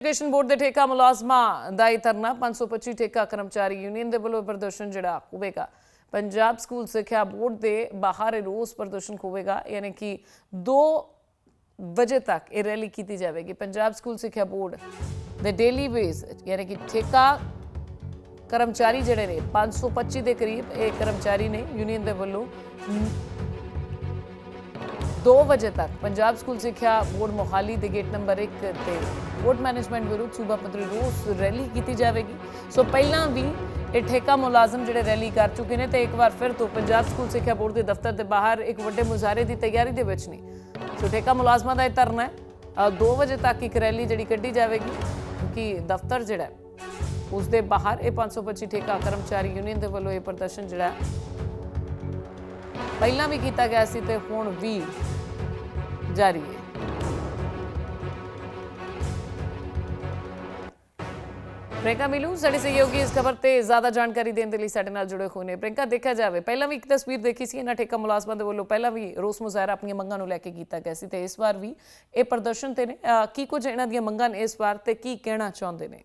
Education board ਦੇ ਠੇਕਾ ਮੁਲਾਜ਼ਮਾਂ ਦਾ ਇਹ ਧਰਨਾ 525 ਠੇਕਾ ਕਰਮਚਾਰੀ ਯੂਨੀਅਨ ਦੇ ਵੱਲੋਂ ਪ੍ਰਦਰਸ਼ਨ ਜਿਹੜਾ ਹੋਵੇਗਾ। ਪੰਜਾਬ ਸਕੂਲ ਸਿੱਖਿਆ ਬੋਰਡ ਦੇ ਬਾਹਰ ਇਹ ਪ੍ਰਦਰਸ਼ਨ ਹੋਵੇਗਾ, ਯਾਨੀ ਕਿ 2 ਵਜੇ ਤੱਕ ਇਹ ਰੈਲੀ ਕੀਤੀ ਜਾਵੇਗੀ। ਪੰਜਾਬ ਸਕੂਲ ਸਿੱਖਿਆ ਬੋਰਡ ਦੇ ਡੇਲੀ ਬੇਸ ਯਾਨੀ ਕਿ ਠੇਕਾ ਕਰਮਚਾਰੀ ਜਿਹੜੇ ਨੇ 525 ਦੇ ਕਰੀਬ ਇਹ ਕਰਮਚਾਰੀ ਨੇ ਯੂਨੀਅਨ ਦੇ ਵੱਲੋਂ 2 ਵਜੇ ਤੱਕ ਪੰਜਾਬ ਸਕੂਲ ਸਿੱਖਿਆ ਬੋਰਡ ਮੋਹਾਲੀ ਦੇ ਗੇਟ ਨੰਬਰ 1 ਤੇ ਬੋਰਡ ਮੈਨੇਜਮੈਂਟ ਵਿਰੁੱਧ ਸੂਬਾ ਪੱਧਰੀ ਰੋਸ ਰੈਲੀ ਕੀਤੀ ਜਾਵੇਗੀ। ਸੋ ਪਹਿਲਾਂ ਵੀ ਇਹ ਠੇਕਾ ਮੁਲਾਜ਼ਮ ਜਿਹੜੇ ਰੈਲੀ ਕਰ ਚੁੱਕੇ ਨੇ ਤੇ ਇੱਕ ਵਾਰ ਫਿਰ ਤੋਂ ਪੰਜਾਬ ਸਕੂਲ ਸਿੱਖਿਆ ਬੋਰਡ ਦੇ ਦਫ਼ਤਰ ਦੇ ਬਾਹਰ ਇੱਕ ਵੱਡੇ ਮੁਜ਼ਾਹਰੇ ਦੀ ਤਿਆਰੀ ਦੇ ਵਿੱਚ ਨੇ। ਸੋ ਠੇਕਾ ਮੁਲਾਜ਼ਮਾਂ ਦਾ ਇਹ ਧਰਨਾ ਹੈ। 2 ਵਜੇ ਤੱਕ ਇੱਕ ਰੈਲੀ ਜਿਹੜੀ ਕੱਢੀ ਜਾਵੇਗੀ ਕਿਉਂਕਿ ਦਫ਼ਤਰ ਜਿਹੜਾ ਉਸ ਦੇ ਬਾਹਰ ਇਹ 525 ਠੇਕਾ ਕਰਮਚਾਰੀ ਯੂਨੀਅਨ ਦੇ ਵੱਲੋਂ ਇਹ ਪ੍ਰਦਰਸ਼ਨ ਜਿਹੜਾ ਪਹਿਲਾਂ ਵੀ ਕੀਤਾ ਗਿਆ ਸੀ ਤੇ ਹੁਣ ਵੀ ਜਾਰੀ ਹੈ। ਪ੍ਰਿੰਕਾ ਮਿਲੂ, ਸਾਡੇ ਸਹਿਯੋਗੀ ਇਸ ਖਬਰ ਤੇ ਜ਼ਿਆਦਾ ਜਾਣਕਾਰੀ ਦੇਣ ਦੇ ਲਈ ਸਾਡੇ ਨਾਲ ਜੁੜੇ ਹੋਏ ਨੇ। ਪ੍ਰਿੰਕਾ ਦੇਖਿਆ ਜਾਵੇ, ਪਹਿਲਾਂ ਵੀ ਇੱਕ ਤਸਵੀਰ ਦੇਖੀ ਸੀ, ਇਹਨਾਂ ਠੇਕਾ ਮੁਲਾਜ਼ਮਾਂ ਦੇ ਵੱਲੋਂ ਪਹਿਲਾਂ ਵੀ ਰੋਸ ਮੁਜ਼ਾਹਰਾ ਆਪਣੀਆਂ ਮੰਗਾਂ ਨੂੰ ਲੈ ਕੇ ਕੀਤਾ ਗਿਆ ਸੀ ਤੇ ਇਸ ਵਾਰ ਵੀ ਇਹ ਪ੍ਰਦਰਸ਼ਨ ਤੇ ਨੇ। ਕੀ ਕੁਝ ਇਹਨਾਂ ਦੀਆਂ ਮੰਗਾਂ ਨੇ ਇਸ ਵਾਰ ਤੇ ਕੀ ਕਹਿਣਾ ਚਾਹੁੰਦੇ ਨੇ?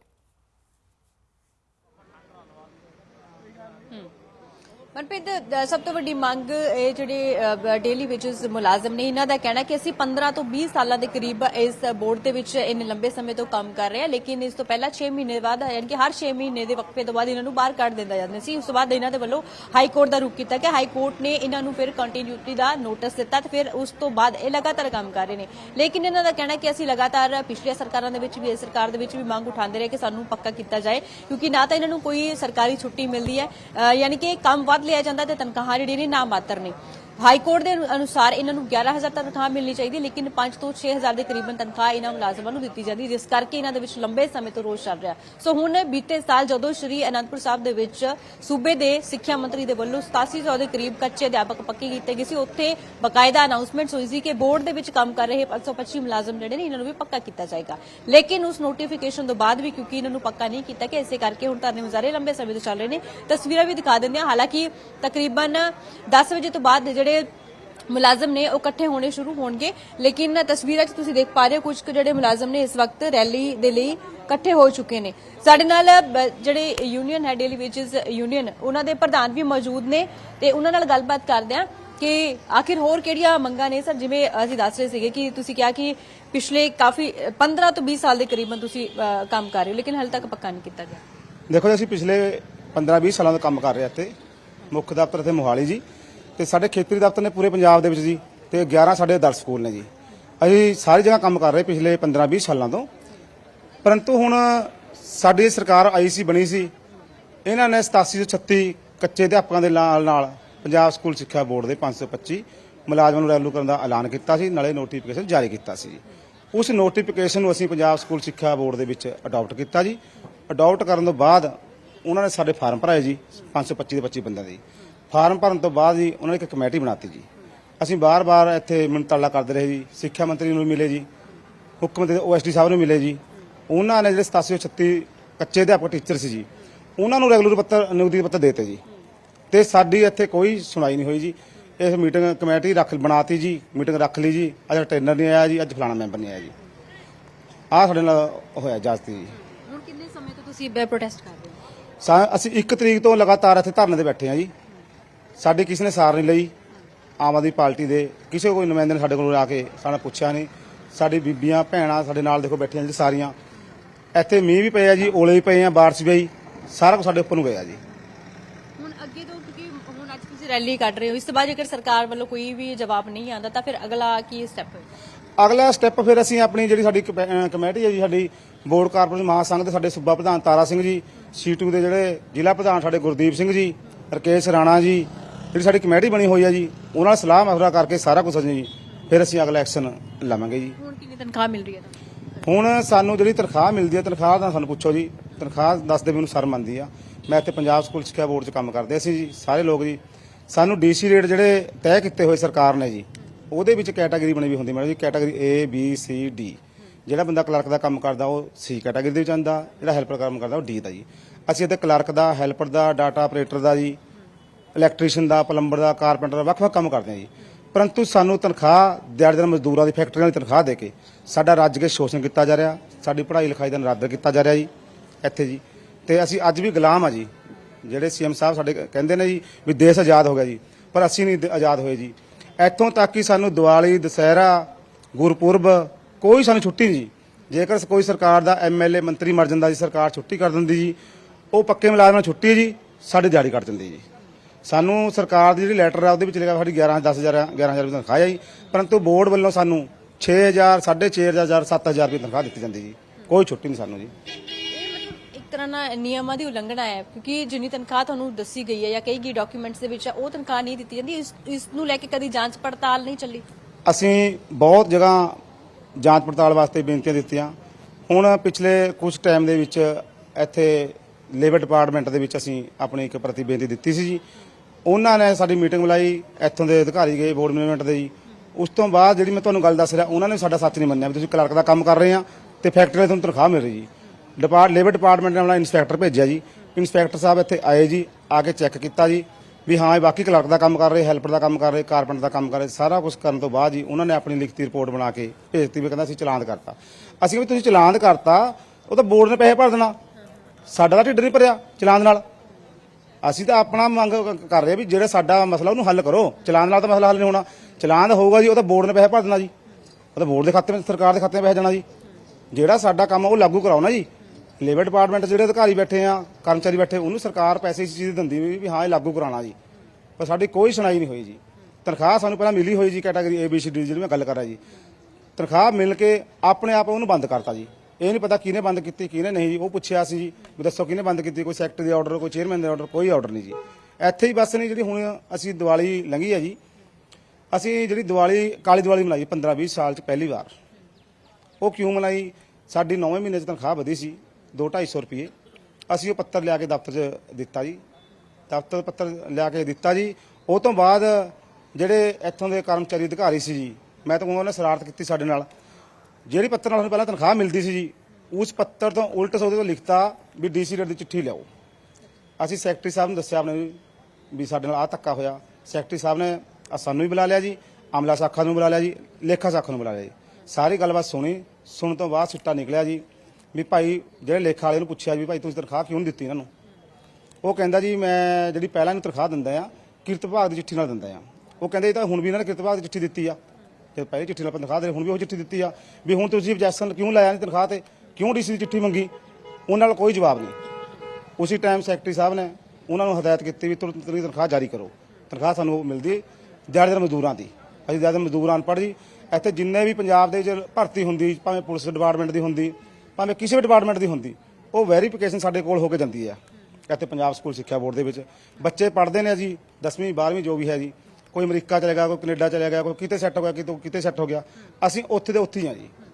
ਮਨਪ੍ਰੀਤ ਸਭ ਤੋਂ ਵੱਡੀ ਮੰਗ ਇਹ ਜਿਹੜੇ ਡੇਲੀ ਵੇਜਸ ਮੁਲਾਜ਼ਮ ਨੇ, ਇਹਨਾਂ ਦਾ ਕਹਿਣਾ ਕਿ ਅਸੀਂ 15 ਤੋਂ 20 ਸਾਲਾਂ ਦੇ ਕਰੀਬ ਇਸ ਬੋਰਡ ਦੇ ਵਿੱਚ ਇੰਨੇ ਲੰਬੇ ਸਮੇਂ ਤੋਂ ਕੰਮ ਕਰ ਰਹੇ ਹਾਂ, ਲੇਕਿਨ ਇਸ ਤੋਂ ਪਹਿਲਾਂ 6 ਮਹੀਨੇ ਬਾਅਦ, ਯਾਨੀ ਕਿ ਹਰ 6 ਮਹੀਨੇ ਦੇ ਵਕਫੇ ਤੋਂ ਬਾਅਦ ਇਹਨਾਂ ਨੂੰ ਬਾਹਰ ਕੱਢ ਦਿੰਦਾ ਜਾਂਦਾ ਸੀ। ਉਸ ਤੋਂ ਬਾਅਦ ਇਹਨਾਂ ਦੇ ਵੱਲੋਂ ਹਾਈ ਕੋਰਟ ਦਾ ਰੁਖ ਕੀਤਾ ਕਿ ਹਾਈ ਕੋਰਟ ਨੇ ਇਹਨਾਂ ਨੂੰ ਫਿਰ ਕੰਟੀਨਿਊਟੀ ਦਾ ਨੋਟਿਸ ਦਿੱਤਾ ਤੇ ਫਿਰ ਉਸ ਤੋਂ ਬਾਅਦ ਇਹ ਲਗਾਤਾਰ ਕੰਮ ਕਰ ਰਹੇ ਨੇ। ਲੇਕਿਨ ਇਹਨਾਂ ਦਾ ਕਹਿਣਾ ਕਿ ਅਸੀਂ ਲਗਾਤਾਰ ਪਿਛਲੀਆਂ ਸਰਕਾਰਾਂ ਦੇ ਵਿੱਚ ਵੀ, ਇਸ ਸਰਕਾਰ ਦੇ ਵਿੱਚ ਵੀ ਮੰਗ ਉਠਾਉਂਦੇ ਰਹੇ ਕਿ ਸਾਨੂੰ ਪੱਕਾ ਕੀਤਾ ਜਾਏ, ਕਿਉਂਕਿ ਨਾ ਤਾਂ ਇਹਨਾਂ ਨੂੰ ਕੋਈ ਸਰਕਾਰੀ ਛੁੱਟੀ ਮਿਲਦੀ ਹੈ। ਯਾਨੀ ਕਿ ਕੰਮ ਵੱਧ ਲਿਆ ਜਾਂਦਾ ਤੇ ਤਨਖਾਹਾਂ ਜਿਹੜੀ ਨੇ ਨਾ ਮਾਤਰ ਨੇ ਹਾਈ ਕੋਰਟ ਦੇ ਅਨੁਸਾਰ ਇਹਨਾਂ ਨੂੰ 11000 ਤਨਖਾਹ ਮਿਲਣੀ ਚਾਹੀਦੀ, ਲੇਕਿਨ 5 ਤੋਂ 6000 ਦੇ ਕਰੀਬਨ ਤਨਖਾਹ ਇਹਨਾਂ ਮੁਲਾਜ਼ਮਾਂ ਨੂੰ ਦਿੱਤੀ ਜਾਂਦੀ, ਜਿਸ ਕਰਕੇ ਇਹਨਾਂ ਦੇ ਵਿੱਚ ਲੰਬੇ ਸਮੇਂ ਤੋਂ ਰੋਸ ਚੱਲ ਰਿਹਾ। ਸੋ ਹੁਣ ਬੀਤੇ ਸਾਲ ਜਦੋਂ ਸ਼੍ਰੀ ਅਨੰਦਪੁਰ ਸਾਹਿਬ ਦੇ ਵਿੱਚ ਸੂਬੇ ਦੇ ਸਿੱਖਿਆ ਮੰਤਰੀ ਦੇ ਵੱਲੋਂ 8700 ਦੇ ਕਰੀਬ ਕੱਚੇ ਅਧਿਆਪਕ ਪੱਕੇ ਕੀਤੇ ਗਏ ਸੀ, ਉੱਥੇ ਬਕਾਇਦਾ ਅਨਾਉਂਸਮੈਂਟ ਹੋਈ ਸੀ ਕਿ ਬੋਰਡ ਦੇ ਵਿੱਚ ਕੰਮ ਕਰ ਰਹੇ 525 ਮੁਲਾਜ਼ਮ ਜਿਹੜੇ ਨੇ ਇਹਨਾਂ ਨੂੰ ਵੀ ਪੱਕਾ ਕੀਤਾ ਜਾਏਗਾ। ਲੇਕਿਨ ਉਸ ਨੋਟੀਫਿਕੇਸ਼ਨ ਤੋਂ ਬਾਅਦ ਵੀ ਕਿਉਂਕਿ ਇਹਨਾਂ ਨੂੰ ਪੱਕਾ ਨਹੀਂ ਕੀਤਾ ਕਿ ਇਸੇ ਕਰਕੇ ਹੁਣ ਧਰਨੇ ਮੁਜ਼ਾਹਰੇ ਲੰਬੇ ਸਮੇਂ ਤੋਂ ਚੱਲ ਰਹੇ ਨੇ। ਤਸਵੀਰਾਂ ਵੀ ਦਿਖਾ ਦਿੰਦੇ ਹਾਂ, ਹਾਲਾਂਕਿ ਤਕਰੀਬਨ 10 ਵਜੇ ਤੋਂ ਬਾਅਦ ਜਿਹੜੇ ਮੁਲਾਜ਼ਮ ਨੇ ਉਹ ਇਕੱਠੇ ਹੋਣੇ ਸ਼ੁਰੂ ਹੋਣਗੇ। ਲੇਕਿਨ ਤਸਵੀਰਾਂ 'ਚ ਤੁਸੀਂ ਦੇਖ ਪਾ ਰਹੇ ਹੋ ਕੁਝ ਜਿਹੜੇ ਮੁਲਾਜ਼ਮ ਨੇ ਇਸ ਵਕਤ ਰੈਲੀ ਦੇ ਲਈ ਇਕੱਠੇ ਹੋ ਚੁੱਕੇ ਨੇ। ਸਾਡੇ ਨਾਲ ਜਿਹੜੇ ਯੂਨੀਅਨ ਹੈ ਡੇਲੀ ਵੇਜਸ ਯੂਨੀਅਨ ਉਹਨਾਂ ਦੇ ਪ੍ਰਧਾਨ ਵੀ ਮੌਜੂਦ ਨੇ ਤੇ ਉਹਨਾਂ ਨਾਲ ਗੱਲਬਾਤ ਕਰਦੇ ਹਾਂ ਕਿ ਆਖਿਰ ਹੋਰ ਕਿਹੜੀਆਂ ਮੰਗਾਂ ਨੇ? ਸਰ, ਜਿਵੇਂ ਅਸੀਂ ਦੱਸ ਰਹੇ ਸੀਗੇ ਕਿ ਤੁਸੀਂ ਕਿਹਾ ਕਿ ਪਿਛਲੇ ਕਾਫੀ 15 ਤੋਂ 20 ਸਾਲ ਦੇ ਕਰੀਬਨ ਤੁਸੀਂ ਕੰਮ ਕਰ ਰਹੇ ਹੋ, ਲੇਕਿਨ ਹਾਲੇ ਤੱਕ ਪੱਕਾ ਨਹੀਂ ਕੀਤਾ ਗਿਆ। ਦੇਖੋ ਅਸੀਂ ਪਿਛਲੇ 15-20 ਸਾਲਾਂ ਦਾ ਕੰਮ ਕਰ ਰਹੇ ਹਾਂ ਇੱਥੇ। ਮੁੱਖ ਦਫ਼ਤਰ ਇੱਥੇ ਮੋਹਾਲੀ ਜੀ। ਤੇ ਸਾਡੇ ਖੇਤਰੀ ਦਫ਼ਤਰ ਨੇ ਪੂਰੇ ਪੰਜਾਬ ਦੇ ਵਿੱਚ ਜੀ, ਤੇ 11 ਸਾਡੇ ਆਦਰਸ਼ ਸਕੂਲ ਨੇ ਜੀ। ਅਸੀਂ ਸਾਰੀ ਜਗ੍ਹਾ ਕੰਮ ਕਰ ਰਹੇ ਪਿਛਲੇ 15-20 ਸਾਲਾਂ ਤੋਂ। ਪਰੰਤੂ ਹੁਣ ਸਾਡੀ ਸਰਕਾਰ ਆਈ ਸੀ, ਬਣੀ ਸੀ, ਇਹਨਾਂ ਨੇ 8736 ਕੱਚੇ ਅਧਿਆਪਕਾਂ ਦੇ ਨਾਲ ਨਾਲ ਪੰਜਾਬ ਸਕੂਲ ਸਿੱਖਿਆ ਬੋਰਡ ਦੇ 525 ਮੁਲਾਜ਼ਮਾਂ ਨੂੰ ਰੈਲੂ ਕਰਨ ਦਾ ਐਲਾਨ ਕੀਤਾ ਸੀ, ਨਾਲੇ ਨੋਟੀਫਿਕੇਸ਼ਨ ਜਾਰੀ ਕੀਤਾ ਸੀ ਉਸ ਨੋਟੀਫਿਕੇਸ਼ਨ ਨੂੰ ਅਸੀਂ ਪੰਜਾਬ ਸਕੂਲ ਸਿੱਖਿਆ ਬੋਰਡ ਦੇ ਵਿੱਚ ਅਡਾਪਟ ਕੀਤਾ ਜੀ। ਅਡਾਪਟ ਕਰਨ ਤੋਂ ਬਾਅਦ ਉਹਨਾਂ ਨੇ ਸਾਡੇ ਫਾਰਮ ਭਰਾਏ ਜੀ 525 ਦੇ 25 ਬੰਦਿਆਂ ਦੇ। ਫਾਰਮ ਭਰਨ ਤੋਂ ਬਾਅਦ ਜੀ ਉਹਨਾਂ ਨੇ ਇੱਕ ਕਮੇਟੀ ਬਣਾਤੀ ਜੀ। ਅਸੀਂ ਬਾਰ-ਬਾਰ ਇੱਥੇ ਮਿੰਤਾਲਾ ਕਰਦੇ ਰਹੇ ਜੀ ਸਿੱਖਿਆ ਮੰਤਰੀ ਨੂੰ ਮਿਲੇ ਜੀ ਮੁੱਖ ਮੰਤਰੀ ਓਐਸਡੀ ਸਾਹਿਬ ਨੂੰ ਮਿਲੇ ਜੀ। ਉਹਨਾਂ ਨੇ ਜਿਹੜੇ 8736 ਕੱਚੇ ਅਧਿਆਪਕ ਟੀਚਰ ਸੀ ਜੀ ਉਹਨਾਂ ਨੂੰ ਰੈਗੂਲਰ ਪੱਤਰ ਨਿਯੁਕਤੀ ਪੱਤਰ ਦੇਤੇ ਜੀ। ਤੇ ਸਾਡੀ ਇੱਥੇ ਕੋਈ ਸੁਣਾਈ ਨਹੀਂ ਹੋਈ ਜੀ। ਇਸ ਮੀਟਿੰਗ ਕਮੇਟੀ ਰੱਖ ਬਣਾਤੀ ਜੀ ਮੀਟਿੰਗ ਰੱਖ ਲਈ ਜੀ। ਅੱਜ ਟ੍ਰੇਨਰ ਨਹੀਂ ਆਇਆ ਜੀ ਅੱਜ ਫਲਾਣਾ ਮੈਂਬਰ ਨਹੀਂ ਆਇਆ ਜੀ। ਆਹ ਸਾਡੇ ਨਾਲ ਹੋਇਆ ਜਾਸਤੀ ਜੀ। ਹੁਣ ਕਿੰਨੇ ਸਮੇਂ ਤੋਂ ਤੁਸੀਂ ਪ੍ਰੋਟੈਸਟ ਕਰ ਰਹੇ ਹੋ? ਅਸੀਂ 1 ਤਰੀਕ ਤੋਂ ਲਗਾਤਾਰ ਇੱਥੇ ਧਰਨੇ ਤੇ ਬੈਠੇ ਹਾਂ ਜੀ। ਸਾਡੀ ਕਿਸੇ ਨੇ ਸਾਰ ਨਹੀਂ ਲਈ ਆਮ ਆਦਮੀ ਪਾਰਟੀ ਦੇ। ਕਿਸੇ ਕੋਈ ਨੁਮਾਇੰਦੇ ਨੇ ਸਾਡੇ ਕੋਲ ਆ ਕੇ ਸਾਡਾ ਪੁੱਛਿਆ ਨਹੀਂ। ਸਾਡੀ ਬੀਬੀਆਂ ਭੈਣਾਂ ਸਾਡੇ ਨਾਲ ਦੇਖੋ ਬੈਠੀਆਂ ਜੀ ਸਾਰੀਆਂ। ਇੱਥੇ ਮੀਂਹ ਵੀ ਪਏ ਆ ਜੀ ਓਲੇ ਵੀ ਪਏ ਆ ਬਾਰਿਸ਼ ਵੀ ਆਈ। ਸਾਰਾ ਕੁਝ ਸਾਡੇ ਉੱਪਰ ਨੂੰ ਗਿਆ ਜੀ। ਹੁਣ ਅੱਗੇ ਤੋਂ ਕਿਉਂਕਿ ਹੁਣ ਅੱਜ ਤੁਸੀਂ ਰੈਲੀ ਕੱਢ ਰਹੇ ਹੋ ਇਸ ਤੋਂ ਬਾਅਦ ਜੇਕਰ ਸਰਕਾਰ ਵੱਲੋਂ ਕੋਈ ਵੀ ਜਵਾਬ ਨਹੀਂ ਆਉਂਦਾ ਤਾਂ ਫਿਰ ਅਗਲਾ ਕੀ ਸਟੈਪ ਅਗਲਾ ਸਟੈਪ ਫਿਰ ਅਸੀਂ ਆਪਣੀ ਜਿਹੜੀ ਸਾਡੀ ਕਮੇਟੀ ਹੈ ਜੀ ਸਾਡੀ ਬੋਰਡ ਕਾਰਪੋਰੇਸ਼ਨ ਮਹਾਸੰਘ ਦੇ ਸਾਡੇ ਸੂਬਾ ਪ੍ਰਧਾਨ ਤਾਰਾ ਸਿੰਘ ਜੀ ਸੀਟੂ ਦੇ ਜਿਹੜੇ ਜ਼ਿਲ੍ਹਾ ਪ੍ਰਧਾਨ ਸਾਡੇ ਗੁਰਦੀਪ ਸਿੰਘ ਜੀ ਰਕੇਸ਼ ਰਾਣਾ ਜੀ ਜਿਹੜੀ ਸਾਡੀ ਕਮੇਟੀ ਬਣੀ ਹੋਈ ਹੈ ਜੀ ਉਹਨਾਂ ਨਾਲ ਸਲਾਹ ਮਸ਼ਵਰਾ ਕਰਕੇ ਸਾਰਾ ਕੁਝ ਜੀ ਫਿਰ ਅਸੀਂ ਅਗਲਾ ਐਕਸ਼ਨ ਲਵਾਂਗੇ ਜੀ। ਹੁਣ ਕਿੰਨੀ ਤਨਖਾਹ ਮਿਲ ਰਹੀ ਹੈ ਤੁਹਾਨੂੰ? ਹੁਣ ਸਾਨੂੰ ਜਿਹੜੀ ਤਨਖਾਹ ਮਿਲਦੀ ਹੈ ਤਨਖਾਹ ਦਾ ਸਾਨੂੰ ਪੁੱਛੋ ਜੀ ਤਨਖਾਹ ਦੱਸਦੇ ਮੈਨੂੰ ਸ਼ਰਮ ਆਉਂਦੀ ਆ। ਮੈਂ ਇੱਥੇ ਪੰਜਾਬ ਸਕੂਲ ਸਿੱਖਿਆ ਬੋਰਡ 'ਚ ਕੰਮ ਕਰਦੇ ਅਸੀਂ ਜੀ ਸਾਰੇ ਲੋਕ ਜੀ। ਸਾਨੂੰ ਡੀਸੀ ਰੇਟ ਜਿਹੜੇ ਤੈਅ ਕੀਤੇ ਹੋਏ ਸਰਕਾਰ ਨੇ ਜੀ ਉਹਦੇ ਵਿੱਚ ਕੈਟਾਗਰੀ ਬਣੀ ਵੀ ਹੁੰਦੀ madam ji category A B C D ਜਿਹੜਾ ਬੰਦਾ ਕਲਰਕ ਦਾ ਕੰਮ ਕਰਦਾ ਉਹ C ਕੈਟਾਗਰੀ ਦੇ ਵਿੱਚ ਆਉਂਦਾ ਜਿਹੜਾ ਹੈਲਪਰ ਕੰਮ ਕਰਦਾ ਉਹ D ਦਾ ਜੀ। ਅਸੀਂ ਇੱਥੇ ਕਲਰਕ ਦਾ ਹੈਲਪਰ ਦਾ ਡਾਟਾ ਆਪਰੇਟਰ ਦਾ ਜੀ ਇਲੈਕਟ੍ਰੀਸ਼ੀਅਨ ਦਾ, ਪਲੰਬਰ ਦਾ, ਕਾਰਪੈਂਟਰ ਦਾ, ਵੱਖ-ਵੱਖ ਕੰਮ ਕਰਦੇ ਹਾਂ ਜੀ। ਪਰੰਤੂ ਸਾਨੂੰ ਤਨਖਾਹ ਦਿਹਾੜੀਦਾਰ ਮਜ਼ਦੂਰਾਂ ਦੀ, ਫੈਕਟਰੀਆਂ ਦੀ ਤਨਖਾਹ ਦੇ ਕੇ ਸਾਡਾ ਰੱਜ ਕੇ ਸ਼ੋਸ਼ਣ ਕੀਤਾ ਜਾ ਰਿਹਾ। ਸਾਡੀ ਪੜ੍ਹਾਈ ਲਿਖਾਈ ਦਾ ਨਿਰਾਦਰ ਕੀਤਾ ਜਾ ਰਿਹਾ ਜੀ, ਇੱਥੇ ਜੀ। ਤੇ ਅਸੀਂ ਅੱਜ ਵੀ ਗੁਲਾਮ ਆ ਜੀ। ਜਿਹੜੇ ਸੀਐਮ ਸਾਹਿਬ ਸਾਡੇ ਕਹਿੰਦੇ ਨੇ ਜੀ ਵੀ ਦੇਸ਼ ਆਜ਼ਾਦ ਹੋ ਗਿਆ ਜੀ, ਪਰ ਅਸੀਂ ਨਹੀਂ ਆਜ਼ਾਦ ਹੋਏ ਜੀ। ਇੱਥੋਂ ਤੱਕ ਕਿ ਸਾਨੂੰ ਦੀਵਾਲੀ, ਦੁਸਹਿਰਾ, ਗੁਰਪੁਰਬ, ਕੋਈ ਸਾਨੂੰ ਛੁੱਟੀ ਨਹੀਂ ਜੀ। ਜੇਕਰ ਕੋਈ ਸਰਕਾਰ ਦਾ ਐਮਐਲਏ ਮੰਤਰੀ ਮਰ ਜਾਂਦਾ ਜੀ, ਸਰਕਾਰ ਛੁੱਟੀ ਕਰ ਦਿੰਦੀ ਜੀ, ਉਹ ਪੱਕੇ ਮੁਲਾਜ਼ਮਾਂ ਨੂੰ ਛੁੱਟੀ ਜੀ, ਸਾਡੇ ਦਿਹਾੜੀ ਕੱਟ ਦਿੰਦੀ ਜੀ। ਸਾਨੂੰ ਸਰਕਾਰ ਦੀ ਜਿਹੜੀ ਲੈਟਰ ਆ ਉਹਦੇ ਵਿੱਚ ਲਿਖਿਆ ਸਾਡੀ 11 10000 11000 ਰੁਪਏ ਤਨਖਾਹ ਹੈ ਜੀ। ਪਰੰਤੂ ਬੋਰਡ ਵੱਲੋਂ ਸਾਨੂੰ 6000 6500 7000 ਰੁਪਏ ਤਨਖਾਹ ਦਿੱਤੀ ਜਾਂਦੀ ਜੀ। ਕੋਈ ਛੁੱਟੀ ਨਹੀਂ ਸਾਨੂੰ ਜੀ। ਇੱਕ ਤਰ੍ਹਾਂ ਨਾਲ ਨਿਯਮਾਂ ਦੀ ਉਲੰਘਣਾ ਹੈ ਕਿਉਂਕਿ ਜਿੰਨੀ ਤਨਖਾਹ ਤੁਹਾਨੂੰ ਦੱਸੀ ਗਈ ਹੈ ਜਾਂ ਕਈ ਗਈ ਡਾਕੂਮੈਂਟਸ ਦੇ ਵਿੱਚ ਉਹ ਤਨਖਾਹ ਨਹੀਂ ਦਿੱਤੀ ਜਾਂਦੀ। ਇਸ ਇਸ ਨੂੰ ਲੈ ਕੇ ਕਦੀ ਜਾਂਚ ਪੜਤਾਲ ਨਹੀਂ ਚੱਲੀ। ਅਸੀਂ ਬਹੁਤ ਜਗ੍ਹਾ ਜਾਂਚ ਪੜਤਾਲ ਵਾਸਤੇ ਬੇਨਤੀਆਂ ਦਿੱਤੀਆਂ। ਹੁਣ ਪਿਛਲੇ ਕੁਝ ਟਾਈਮ ਦੇ ਵਿੱਚ ਇੱਥੇ ਲੇਬਰ ਡਿਪਾਰਟਮੈਂਟ ਦੇ ਵਿੱਚ ਅਸੀਂ ਆਪਣੀ ਇੱਕ ਪ੍ਰਤੀ ਬੇਨਤੀ ਦਿੱਤੀ ਸੀ ਜੀ। ਉਹਨਾਂ ਨੇ ਸਾਡੀ ਮੀਟਿੰਗ ਬੁਲਾਈ, ਇੱਥੋਂ ਦੇ ਅਧਿਕਾਰੀ ਗਏ ਬੋਰਡ ਮੈਨੇਜਮੈਂਟ ਦੇ ਜੀ। ਉਸ ਤੋਂ ਬਾਅਦ ਜਿਹੜੀ ਮੈਂ ਤੁਹਾਨੂੰ ਗੱਲ ਦੱਸ ਰਿਹਾ, ਉਹਨਾਂ ਨੇ ਸਾਡਾ ਸੱਚ ਨਹੀਂ ਮੰਨਿਆ ਵੀ ਤੁਸੀਂ ਕਲਰਕ ਦਾ ਕੰਮ ਕਰ ਰਹੇ ਆ ਤੇ ਫੈਕਟਰੀ ਦੇ ਤੁਹਾਨੂੰ ਤਨਖਾਹ ਮਿਲ ਰਹੀ ਜੀ। ਡਿਪਾਰਟ ਲੇਬਰ ਡਿਪਾਰਟਮੈਂਟ ਨੇ ਆਪਣਾ ਇਨਸਪੈਕਟਰ ਭੇਜਿਆ ਜੀ। ਇਨਸਪੈਕਟਰ ਸਾਹਿਬ ਇੱਥੇ ਆਏ ਜੀ, ਆ ਕੇ ਚੈੱਕ ਕੀਤਾ ਜੀ ਵੀ ਹਾਂ ਇਹ ਬਾਕੀ ਕਲਰਕ ਦਾ ਕੰਮ ਕਰ ਰਹੇ ਹੈਲਪਰ ਦਾ ਕੰਮ ਕਰ ਰਹੇ ਕਾਰਪੈਂਟਰ ਦਾ ਕੰਮ ਕਰ ਰਹੇ, ਸਾਰਾ ਕੁਝ ਕਰਨ ਤੋਂ ਬਾਅਦ ਜੀ ਉਹਨਾਂ ਨੇ ਆਪਣੀ ਲਿਖਤੀ ਰਿਪੋਰਟ ਬਣਾ ਕੇ ਭੇਜਤੀ ਵੀ ਕਹਿੰਦਾ ਅਸੀਂ ਚਲਾਨ ਕਰਤਾ। ਅਸੀਂ ਵੀ ਤੁਸੀਂ ਚਲਾਨ ਕਰਤਾ, ਉਹ ਤਾਂ ਬੋਰਡ ਨੇ ਪੈਸੇ ਭਰ ਦੇਣਾ। ਸਾਡਾ ਤਾਂ ਢਿੱਡ ਨਹੀਂ ਭਰਿਆ ਚਲਾਨ ਨਾਲ। ਅਸੀਂ ਤਾਂ ਆਪਣਾ ਮੰਗ ਕਰ ਰਹੇ ਵੀ ਜਿਹੜਾ ਸਾਡਾ ਮਸਲਾ ਉਹਨੂੰ ਹੱਲ ਕਰੋ। ਚਲਾਨ ਨਾਲ ਤਾਂ ਮਸਲਾ ਹੱਲ ਨਹੀਂ ਹੋਣਾ। ਚਲਾਨ ਤਾਂ ਹੋਊਗਾ ਜੀ, ਉਹ ਤਾਂ ਬੋਰਡ ਨੇ ਪੈਸੇ ਭਰ ਦੇਣਾ ਜੀ। ਉਹ ਤਾਂ ਬੋਰਡ ਦੇ ਖਾਤੇ ਵਿੱਚ, ਸਰਕਾਰ ਦੇ ਖਾਤੇ ਵਿੱਚ ਪੈਸੇ ਜਾਣਾ ਜੀ। ਜਿਹੜਾ ਸਾਡਾ ਕੰਮ ਉਹ ਲਾਗੂ ਕਰਾਓ ਨਾ ਜੀ। ਲੇਬਰ ਡਿਪਾਰਟਮੈਂਟ ਜਿਹੜੇ ਅਧਿਕਾਰੀ ਬੈਠੇ ਆ, ਕਰਮਚਾਰੀ ਬੈਠੇ, ਉਹਨੂੰ ਸਰਕਾਰ ਪੈਸੇ ਇਸ ਚੀਜ਼ ਦੇ ਦਿੰਦੀ ਵੀ ਹਾਂ, ਇਹ ਲਾਗੂ ਕਰਾਉਣਾ ਜੀ। ਪਰ ਸਾਡੀ ਕੋਈ ਸੁਣਾਈ ਨਹੀਂ ਹੋਈ ਜੀ। ਤਨਖਾਹ ਸਾਨੂੰ ਪਹਿਲਾਂ ਮਿਲੀ ਹੋਈ ਜੀ, category A B C D ਜਿਹੜੀ ਮੈਂ ਗੱਲ ਕਰ ਰਿਹਾ ਜੀ। ਤਨਖਾਹ ਮਿਲ ਕੇ ਆਪਣੇ ਆਪ ਉਹਨੂੰ ਬੰਦ ਕਰਤਾ ਜੀ। ਇਹ ਨਹੀਂ ਪਤਾ ਕਿਹਨੇ ਬੰਦ ਕੀਤੀ, ਕਿਹਨੇ ਨਹੀਂ ਜੀ। ਉਹ ਪੁੱਛਿਆ ਸੀ ਜੀ ਵੀ ਦੱਸੋ ਕਿਹਨੇ ਬੰਦ ਕੀਤੀ, ਕੋਈ ਸੈਕਟਰੀ ਦੇ ਆਰਡਰ ਕੋਈ ਚੇਅਰਮੈਨ ਦੇ ਆਰਡਰ ਕੋਈ ਆਰਡਰ ਨਹੀਂ ਜੀ। ਇੱਥੇ ਹੀ ਬਸ ਨਹੀਂ ਜਿਹੜੀ ਹੁਣ ਅਸੀਂ ਦੀਵਾਲੀ ਲੰਘੀ ਹੈ ਜੀ। ਅਸੀਂ ਜਿਹੜੀ ਦੀਵਾਲੀ, ਕਾਲੀ ਦੀਵਾਲੀ ਮਨਾਈ 15 20 ਸਾਲ ਚ ਪਹਿਲੀ ਵਾਰ। ਉਹ ਕਿਉਂ ਮਨਾਈ? ਸਾਡੀ 9ਵੇਂ ਮਹੀਨੇ ਚ ਤਨਖਾਹ ਵਧੀ ਸੀ 2-250 ਰੁਪਏ। ਅਸੀਂ ਉਹ ਪੱਤਰ ਲਿਆ ਕੇ ਦਫ਼ਤਰ 'ਚ ਦਿੱਤਾ ਜੀ। ਦਫ਼ਤਰ ਪੱਤਰ ਲਿਆ ਕੇ ਦਿੱਤਾ ਜੀ। ਉਹ ਤੋਂ ਬਾਅਦ ਜਿਹੜੇ ਇੱਥੋਂ ਦੇ ਕਰਮਚਾਰੀ ਅਧਿਕਾਰੀ ਸੀ ਜੀ, ਮੈਂ ਤਾਂ ਉਹਨਾਂ ਨੇ ਸ਼ਰਾਰਤ ਕੀਤੀ ਸਾਡੇ ਨਾਲ। ਜਿਹੜੀ ਪੱਤਰ ਨਾਲ ਸਾਨੂੰ ਪਹਿਲਾਂ ਤਨਖਾਹ ਮਿਲਦੀ ਸੀ ਜੀ, ਉਸ ਪੱਤਰ ਤੋਂ ਉਲਟ ਸੌਦੇ ਤੋਂ ਲਿਖਤਾ ਵੀ ਡੀਸੀ ਰੇਟ ਦੀ ਚਿੱਠੀ ਲਿਆਓ। ਅਸੀਂ ਸੈਕਟਰੀ ਸਾਹਿਬ ਨੂੰ ਦੱਸਿਆ ਆਪਣੇ ਵੀ- ਸਾਡੇ ਨਾਲ ਆ ਧੱਕਾ ਹੋਇਆ। ਸੈਕਟਰੀ ਸਾਹਿਬ ਨੇ ਸਾਨੂੰ ਵੀ ਬੁਲਾ ਲਿਆ ਜੀ, ਅਮਲਾ ਸਾਖਾ ਨੂੰ ਬੁਲਾ ਲਿਆ ਜੀ, ਲੇਖਾ ਸਾਖਾ ਨੂੰ ਬੁਲਾ ਲਿਆ ਜੀ। ਸਾਰੀ ਗੱਲਬਾਤ ਸੁਣੀ, ਸੁਣਨ ਤੋਂ ਬਾਅਦ ਸਿੱਟਾ ਨਿਕਲਿਆ ਜੀ, ਵੀ ਭਾਈ ਜਿਹੜੇ ਲੇਖਾ ਵਾਲੇ ਨੂੰ ਪੁੱਛਿਆ ਵੀ ਭਾਈ ਤੁਸੀਂ ਤਨਖਾਹ ਕਿਉਂ ਨਹੀਂ ਦਿੱਤੀ ਇਹਨਾਂ ਨੂੰ? ਉਹ ਕਹਿੰਦਾ ਜੀ, ਮੈਂ ਜਿਹੜੀ ਪਹਿਲਾਂ ਨੂੰ ਤਨਖਾਹ ਦਿੰਦਾ ਆ, ਕਿਰਤ ਭਾਗ ਦੀ ਚਿੱਠੀ ਨਾਲ ਦਿੰਦਾ ਆ। ਉਹ ਕਹਿੰਦੇ ਇਹ ਤਾਂ ਹੁਣ ਵੀ ਇਹਨਾਂ ਨੇ ਕਿਰਤ ਭਾਗ ਦੀ ਚਿੱਠੀ ਦਿੱਤੀ ਆ। ਤੇ ਪਹਿਲੀ ਚਿੱਠੀ ਨਾਲ ਆਪਾਂ ਤਨਖਾਹ ਦੇ ਰਹੇ, ਹੁਣ ਵੀ ਉਹ ਚਿੱਠੀ ਦਿੱਤੀ ਆ ਵੀ ਹੁਣ ਤੁਸੀਂ objection ਕਿਉਂ ਲਾਇਆ ਨਹੀਂ ਤਨਖਾਹ ਤੇ? ਕਿਉਂ ਡੀਸੀ ਦੀ ਚਿੱਠੀ ਮੰਗੀ? ਉਹਨਾਂ ਨਾਲ ਕੋਈ ਜਵਾਬ ਨਹੀਂ। ਉਸੇ ਟਾਈਮ ਸੈਕਟਰੀ ਸਾਹਿਬ ਨੇ ਉਹਨਾਂ ਨੂੰ ਹਦਾਇਤ ਕੀਤੀ ਵੀ ਤੁਰੰਤ ਤੁਰੰਤ ਤਨਖਾਹ ਜਾਰੀ ਕਰੋ। ਤਨਖਾਹ ਸਾਨੂੰ ਮਿਲਦੀ ਦਿਹਾੜੀਦਾਰ ਮਜ਼ਦੂਰਾਂ ਦੀ। ਅਸੀਂ ਦਿਹਾੜੀਦਾਰ ਮਜ਼ਦੂਰ ਅਨਪੜ੍ਹ ਜੀ। ਇੱਥੇ ਜਿੰਨੇ ਵੀ ਪੰਜਾਬ ਦੇ ਵਿੱਚ ਭਰਤੀ ਹੁੰਦੀ ਭਾਵੇਂ ਪੁਲਿਸ ਡਿਪਾਰਟਮੈਂਟ ਦੀ ਹੁੰਦੀ ਭਾਵੇਂ ਕਿਸੇ ਵੀ ਡਿਪਾਰਟਮੈਂਟ ਦੀ ਹੁੰਦੀ ਉਹ ਵੈਰੀਫਿਕੇਸ਼ਨ ਸਾਡੇ ਕੋਲ ਹੋ ਕੇ ਜਾਂਦੀ ਆ। ਇੱਥੇ ਪੰਜਾਬ ਸਕੂਲ ਸਿੱਖਿਆ ਬੋਰਡ ਦੇ ਵਿੱਚ। ਬੱਚੇ ਪੜ੍ਹਦੇ ਨੇ ਜੀ 10ਵੀਂ 12ਵੀਂ ਜੋ ਵੀ ਹੈ ਜੀ ਕੋਈ ਅਮਰੀਕਾ ਚਲੇ ਗਿਆ, ਕੋਈ ਕੈਨੇਡਾ ਚਲੇ ਗਿਆ, ਕੋਈ ਕਿਤੇ ਸੈੱਟ ਹੋ ਗਿਆ, ਕਿਤੇ ਕਿਤੇ ਸੈੱਟ ਹੋ ਗਿਆ। ਅਸੀਂ ਉੱਥੇ ਦੇ ਉੱਥੇ ਹੀ ਆ ਜੀ।